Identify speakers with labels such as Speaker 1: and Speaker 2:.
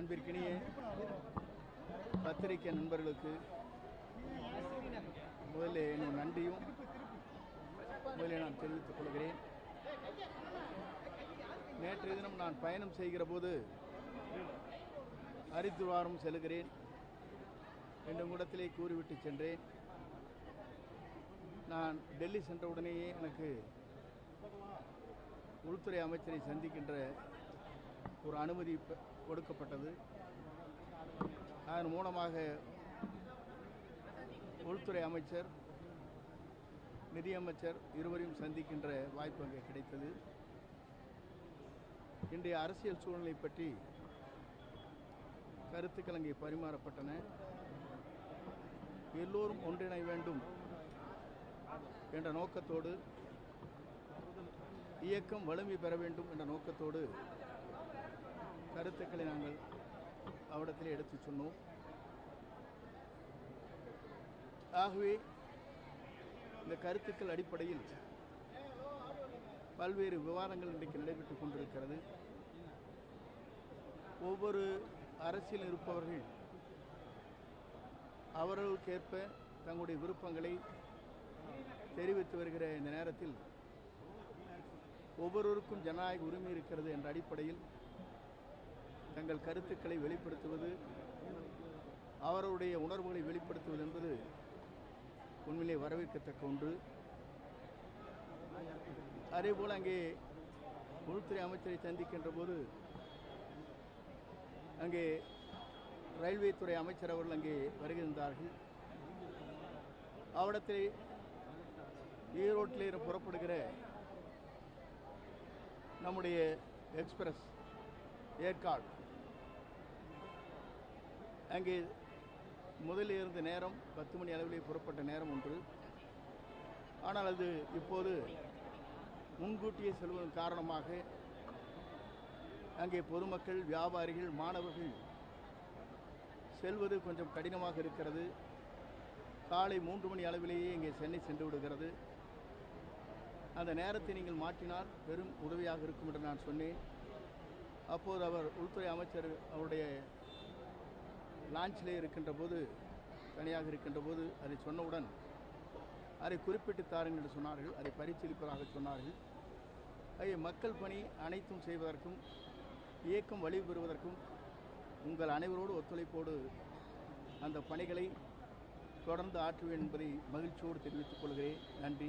Speaker 1: அன்பிற்கினிய பத்திரிகை நண்பர்களுக்கு முதலில் என் நன்றியும் முதலில் நான் தெரிவித்துக் கொள்கிறேன். நேற்றைய தினம் நான் பயணம் செய்கிற போது ஹரித்துவாரம் செல்கிறேன். என்ற கூடத்திலே கூறிவிட்டு சென்றேன். நான் டெல்லி சென்ற உடனேயே எனக்கு உள்துறை அமைச்சரை சந்திக்கின்ற ஒரு அனுமதி கொடுக்கப்பட்டது. அதன் மூலமாக உள்துறை அமைச்சர் நிதியமைச்சர் இருவரையும் சந்திக்கின்ற வாய்ப்பு அங்கே கிடைத்தது. இன்றைய அரசியல் சூழ்நிலை பற்றி கருத்துக்கள் அங்கே பரிமாறப்பட்டன. எல்லோரும் ஒன்றிணை வேண்டும் என்ற நோக்கத்தோடு இயக்கம் வலிமை பெற வேண்டும் என்ற நோக்கத்தோடு கருத்துக்களை நாங்கள் அவரிடத்தில் எடுத்து சொன்னோம். ஆகவே இந்த கருத்துக்கள் அடிப்படையில் பல்வேறு விவாதங்கள் இன்றைக்கு நடைபெற்றுக் கொண்டிருக்கிறது. ஒவ்வொரு அரசியல் இருப்பவர்கள் அவர்களுக்கேற்ப தங்களுடைய விருப்பங்களை தெரிவித்து வருகிற இந்த நேரத்தில் ஒவ்வொருவருக்கும் ஜனநாயக உரிமை இருக்கிறது என்ற அடிப்படையில் தங்கள் கருத்துக்களை வெளிப்படுத்துவது அவருடைய உணர்வுகளை வெளிப்படுத்துவது என்பது உண்மையிலே வரவேற்கத்தக்க ஒன்று. அதேபோல் அங்கே உள்துறை அமைச்சரை சந்திக்கின்ற போது அங்கே ரயில்வே துறை அமைச்சர் அவர்கள் அங்கே வருகின்றார்கள் அவரிடத்தில் ஈரோட்டில் புறப்படுகிற நம்முடைய எக்ஸ்பிரஸ் ஏற்காடு அங்கே முதலில் இருந்த நேரம் பத்து மணி அளவிலே புறப்பட்ட நேரம் ஒன்று. ஆனால் அது இப்போது முன்கூட்டியே செல்வதன் காரணமாக அங்கே பொதுமக்கள் வியாபாரிகள் மாணவர்கள் செல்வது கொஞ்சம் கடினமாக இருக்கிறது. காலை மூன்று மணி அளவிலேயே இங்கே சென்னை சென்று விடுகிறது. அந்த நேரத்தை நீங்கள் மாற்றினால் பெரும் உதவியாக இருக்கும் என்று நான் சொன்னேன். அப்போது அவர் உள்துறை அமைச்சர் அவருடைய லான்ச்சிலே இருக்கின்ற போது தனியாக இருக்கின்ற போது அதை சொன்னவுடன் அதை குறிப்பிட்டு தாருங்கள் என்று சொன்னார்கள் அதை பரிசீலிப்பதாக சொன்னார்கள். ஆகிய மக்கள் பணி அனைத்தும் செய்வதற்கும் இயக்கம் வழி பெறுவதற்கும் உங்கள் அனைவரோடு ஒத்துழைப்போடு அந்த பணிகளை தொடர்ந்து ஆற்றுவேன் என்பதை மகிழ்ச்சியோடு தெரிவித்துக் கொள்கிறேன். நன்றி.